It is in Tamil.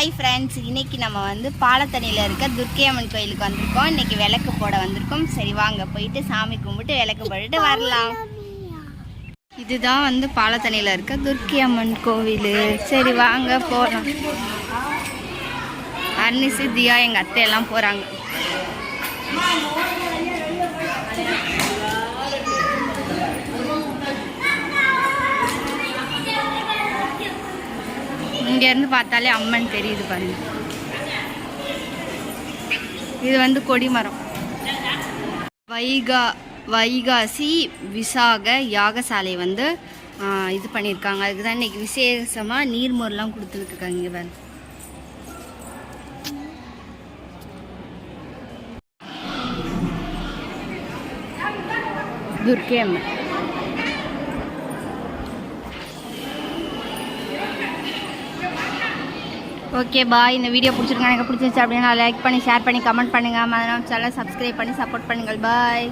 ஹாய் ஃப்ரெண்ட்ஸ் இன்னைக்கு நம்ம வந்து பாலத்தனியில் இருக்க துர்க்கை அம்மன் கோயிலுக்கு வந்திருக்கோம். இன்னைக்கு விளக்கு போட வந்திருக்கோம். சரி வாங்க. போயிட்டு சாமி கும்பிட்டு விளக்கு போட்டுட்டு வரலாம். இதுதான் வந்து பாலத்தனியில் இருக்க துர்க்கை அம்மன் கோவில். சரி வாங்க போகலாம் அன்னிசி தியா எங்கள் அத்தை எல்லாம் போகிறாங்க இங்கேருந்து பார்த்தாலே அம்மன் தெரியுது பாருங்க. இது வந்து கொடிமரம். வைகா வைகாசி விசாக யாகசாலை வந்து இது பண்ணியிருக்காங்க. அதுக்கு தான் இன்னைக்கு விசேஷமாக நீர்மோர்லாம் கொடுத்துருக்காங்க இங்கே பாருங்க. துர்க்கே அம்மன். ஓகே பாய் இந்த வீடியோ பிடிச்சிருக்கா எனக்கு பிடிச்சிருச்சு அப்படின்னா லைக் பண்ணி ஷேர் பண்ணி கமெண்ட் பண்ணுங்கள் மறக்காம சேனல் சப்ஸ்கிரைப் பண்ணி சப்போர்ட் பண்ணுங்கள். பாய்